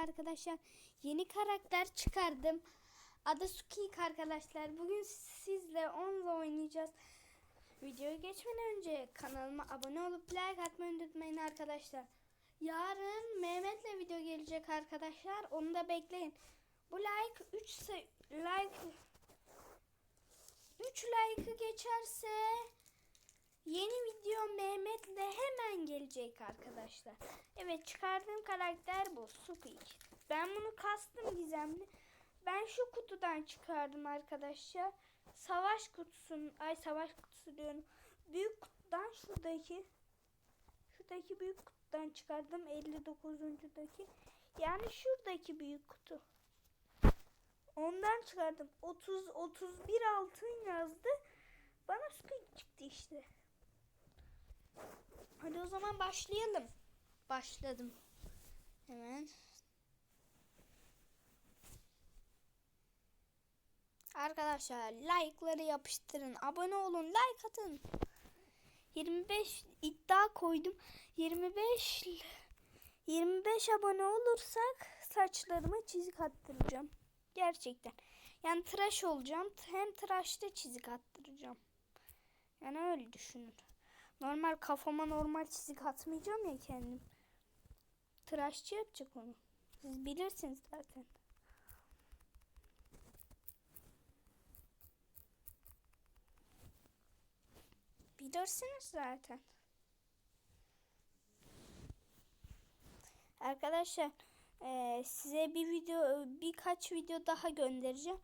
arkadaşlar. Yeni karakter çıkardım. Adı Sukik arkadaşlar. Bugün sizle onunla oynayacağız. Videoya geçmeden önce kanalıma abone olup like atmayı unutmayın arkadaşlar. Yarın Mehmet'le video gelecek arkadaşlar. Onu da bekleyin. Bu like 3 like 3 like'ı geçerse Yeni video Mehmet'le hemen gelecek arkadaşlar. Evet çıkardığım karakter bu. Squeak. Ben bunu kastım gizemli. Ben şu kutudan çıkardım arkadaşlar. Savaş kutusunun, ay savaş kutusu diyorum. Büyük kutudan şuradaki şuradaki büyük kutudan çıkardım 59.daki. Yani şuradaki büyük kutu. Ondan çıkardım. 30 31 altın yazdı. Bana Squeak çıktı işte. Hadi o zaman başlayalım. Başladım. Hemen. Arkadaşlar like'ları yapıştırın. Abone olun. Like atın. 25 iddia koydum. 25 25 abone olursak saçlarıma çizik attıracağım. Gerçekten. Yani tıraş olacağım. Hem tıraşta çizik attıracağım. Yani öyle düşünün. Normal kafama normal çizik atmayacağım ya kendim. Tıraşçı yapacak onu. Siz bilirsiniz zaten. Bilirsiniz zaten. Arkadaşlar eee, size bir video birkaç video daha göndereceğim.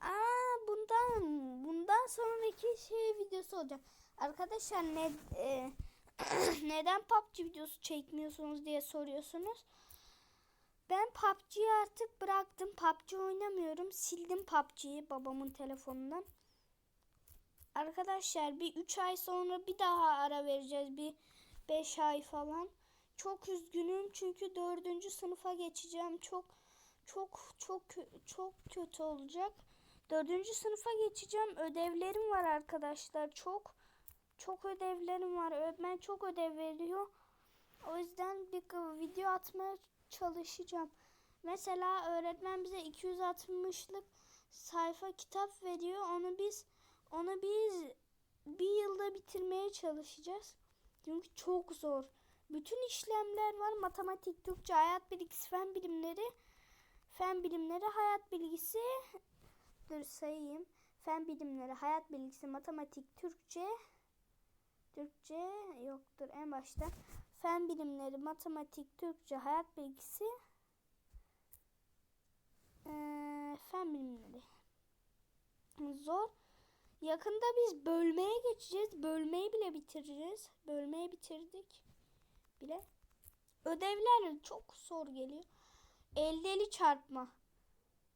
Aa bundan bundan sonraki şey videosu olacak. Arkadaşlar ne e, neden PUBG videosu çekmiyorsunuz diye soruyorsunuz. Ben PUBG'yi artık bıraktım. PUBG oynamıyorum. Sildim PUBG'yi babamın telefonundan. Arkadaşlar bir 3 ay sonra bir daha ara vereceğiz. Bir 5 ay falan. Çok üzgünüm çünkü 4. sınıfa geçeceğim. Çok çok çok çok kötü olacak. Dördüncü sınıfa geçeceğim. Ödevlerim var arkadaşlar. Çok çok ödevlerim var. Öğretmen çok ödev veriyor. O yüzden bir video atmaya çalışacağım. Mesela öğretmen bize 260'lık sayfa kitap veriyor. Onu biz onu biz bir yılda bitirmeye çalışacağız. Çünkü çok zor. Bütün işlemler var. Matematik, Türkçe, hayat bilgisi, fen bilimleri, fen bilimleri, hayat bilgisi, Dur sayayım. Fen bilimleri, hayat bilgisi, matematik, Türkçe. Türkçe yoktur en başta. Fen bilimleri, matematik, Türkçe, hayat bilgisi. Ee, fen bilimleri. Zor. Yakında biz bölmeye geçeceğiz. Bölmeyi bile bitireceğiz. Bölmeyi bitirdik bile. Ödevler çok zor geliyor. 50 çarpma.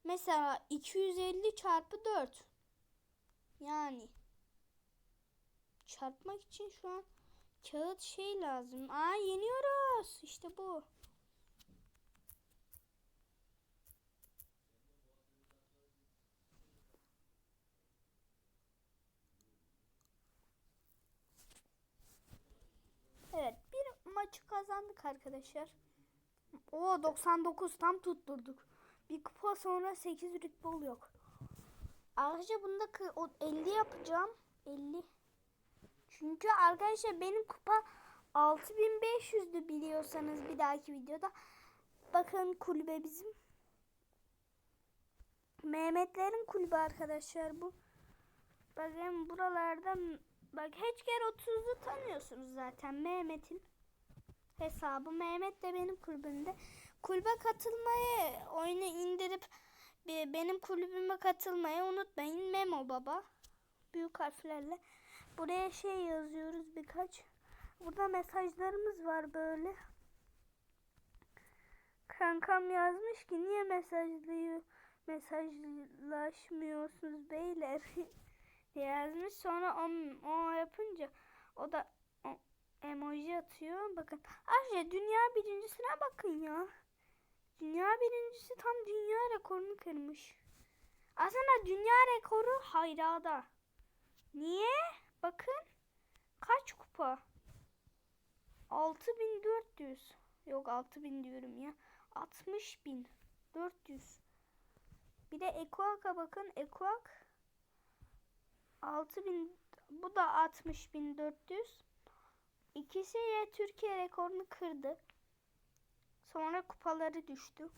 Mesela 250 çarpı 4. Yani çarpmak için şu an kağıt şey lazım. Aa yeniyoruz. İşte bu. Evet bir maçı kazandık arkadaşlar. O 99 tam tutturduk. Bir kupa sonra 8 rütbe oluyor. Arkadaşlar bunda 50 yapacağım. 50. Çünkü arkadaşlar benim kupa 6500'dü biliyorsanız bir dahaki videoda. Bakın kulübe bizim. Mehmetlerin kulübü arkadaşlar bu. Bakın buralarda bak Heçker 30'u tanıyorsunuz zaten Mehmet'in hesabı. Mehmet de benim kulübümde kulübe katılmayı oyunu indirip benim kulübüme katılmayı unutmayın. Memo baba. Büyük harflerle. Buraya şey yazıyoruz birkaç. Burada mesajlarımız var böyle. Kankam yazmış ki niye mesajlıyor mesajlaşmıyorsunuz beyler yazmış. Sonra o, o yapınca o da o, emoji atıyor. Bakın. Ayrıca dünya birincisine bakın ya. Dünya birincisi tam dünya rekorunu kırmış. Aslında dünya rekoru hayrada. Niye? Bakın. Kaç kupa? 6400. Yok 6000 diyorum ya. 60 bin. 400. Bir de Ekuak'a bakın. Ekuak 6000 bu da 60.400. İkisi Türkiye rekorunu kırdı. Sonra kupaları düştü.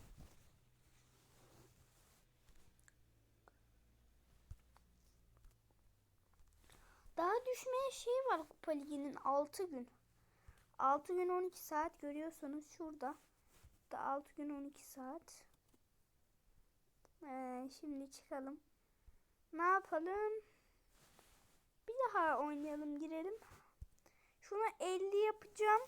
Daha düşmeye şey var Kupa Ligi'nin 6 gün. 6 gün 12 saat görüyorsunuz şurada. Da 6 gün 12 saat. Ee, şimdi çıkalım. Ne yapalım? Bir daha oynayalım girelim. Şuna 50 yapacağım.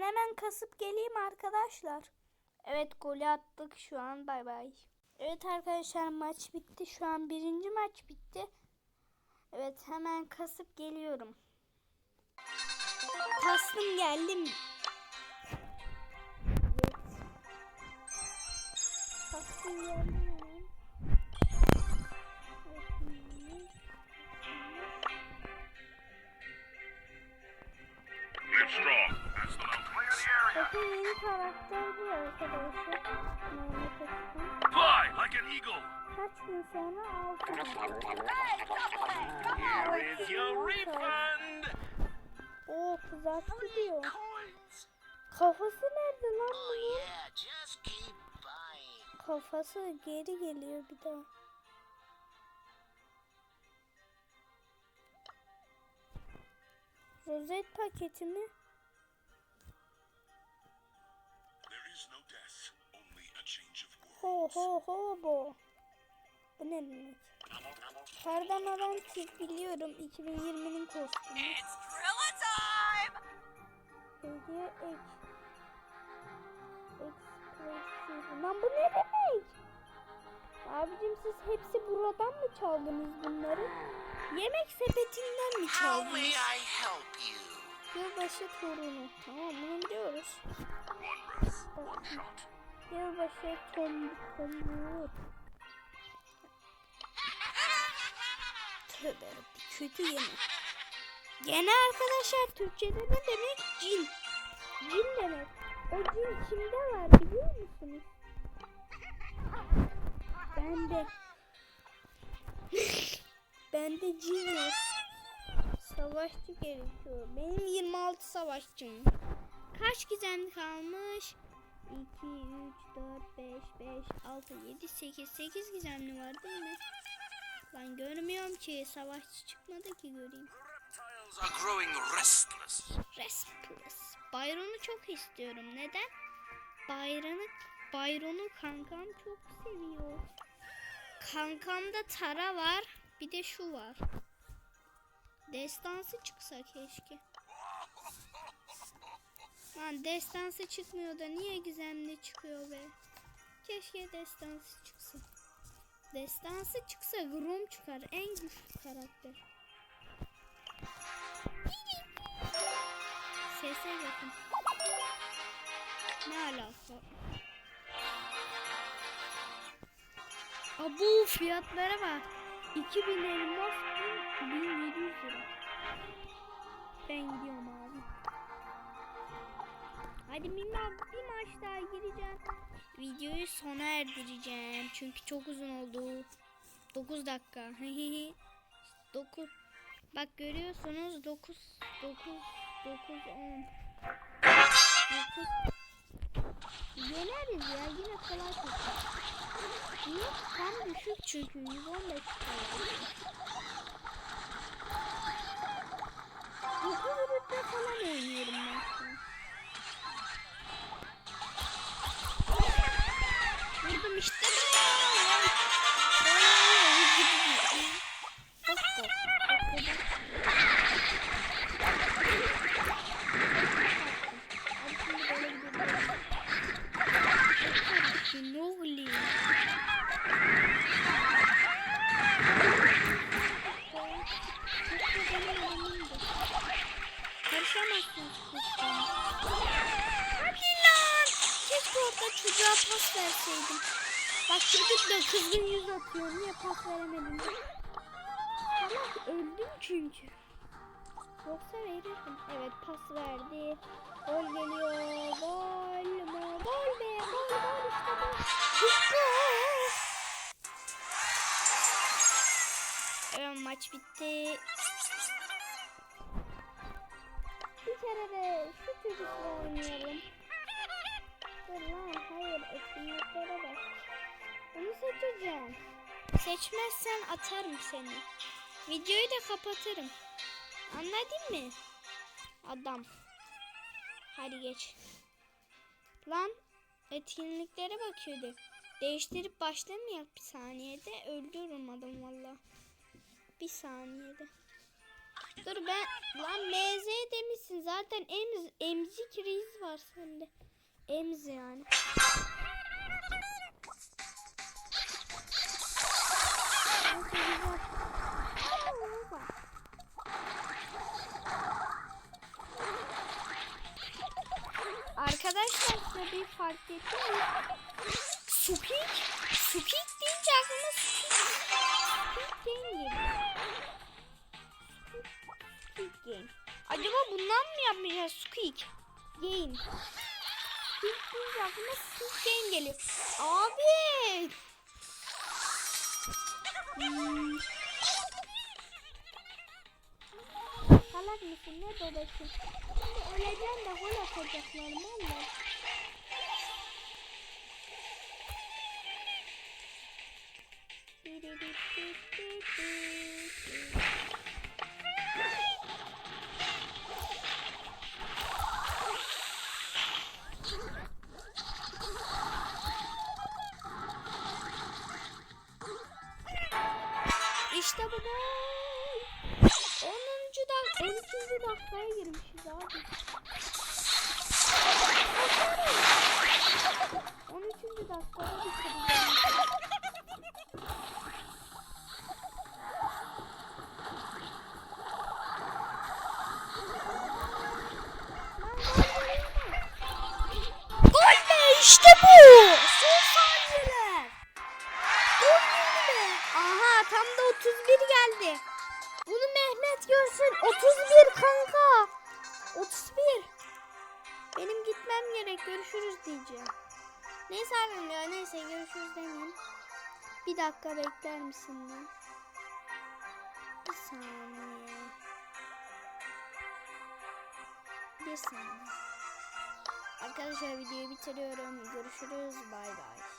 Ben hemen kasıp geleyim arkadaşlar. Evet golü attık şu an bay bay. Evet arkadaşlar maç bitti. Şu an birinci maç bitti. Evet hemen kasıp geliyorum. Kastım geldim. Evet. Kastım geldim yeni karakter bu arkadaşlar. Fly like an eagle. Kaç gün sonra altı. Here is your refund. Oo kızarttı diyor. coins. Kafası nerede lan Oh bunun? yeah, just keep buying. Kafası geri geliyor bir daha. Rozet paketi Ho worlds. ho ho bo. Bu ne demek? Kardan adam çift biliyorum 2020'nin kostümü. It's Drilla time! Hediye ek. Expressive. Lan bu ne demek? Abicim siz hepsi buradan mı çaldınız bunları? Yemek sepetinden mi How çaldınız? Torunu. Tamam bunu biliyoruz. Yılbaşı tom tomur. Tövbe yarabbim, kötü yemek. Gene arkadaşlar Türkçe'de ne demek? Cin. Cin demek. O cin kimde var biliyor musunuz? Bende. Bende cin var. Savaşçı gerekiyor. Benim 26 savaşçım. Kaç gizemli kalmış? 2, 3, 4, 5, 5, 6, 7, 8. 8 gizemli var değil mi? Lan görmüyorum ki. Savaşçı çıkmadı ki göreyim. Are growing restless. Restless. Byron'u çok istiyorum. Neden? Byron'u Byron'u kankam çok seviyor. Kankamda Tara var. Bir de şu var. Destansı çıksa keşke. Lan destansı çıkmıyor da niye gizemli çıkıyor be? Keşke destansı çıksa. Destansı çıksa Grom çıkar. En güçlü karakter. Sese bakın. Ne alaka? Abu fiyatlara bak. 2000 elmas 1700 lira. Ben gidiyorum abi. Hadi bir, bir maç daha gireceğim. Videoyu sona erdireceğim. Çünkü çok uzun oldu. 9 dakika. 9 Bak görüyorsunuz 9 9 9 10 9 Yeneriz ya yine kolay tuttu. Niye? Tam düşük çünkü 115 kolay. 9 rütbe falan oynuyorum ben Hadi lan! Keşke orada çocuğa pas verseydim. Bak çocuk da kızgın yüz atıyor. Niye pas veremedim? Salak öldüm çünkü. Yoksa verirdim. Evet pas verdi. Gol geliyor. Gol mu? Gol be. Gol gol işte bu. İşte. Evet maç bitti. De şu çocukla oynayalım. Dur lan hayır etkinliklere bak. Onu seçeceğim. Seçmezsen atarım seni. Videoyu da kapatırım. Anladın mı? Adam. Hadi geç. Lan etkinliklere bakıyorduk. Değiştirip başlamayak bir saniyede. Öldürürüm adam valla. Bir saniyede. Dur ben lan MZ demişsin zaten emz, emzik reis var sende. Emz yani. Arkadaşlar size bir fark etti mi? Sukik. Sukik aklıma Squid Game geliyor. Abi. Hmm. Salak mısın ne babası? Şimdi öleceğim de gol atacaklar valla. İşte bu gol. 10. dak 13. dakikaya girmişiz abi. Diyeceğim. Neyse abim ya neyse görüşürüz demeyeyim. Bir dakika bekler misin lan? Bir saniye. Bir saniye. Arkadaşlar videoyu bitiriyorum. Görüşürüz. Bay bay.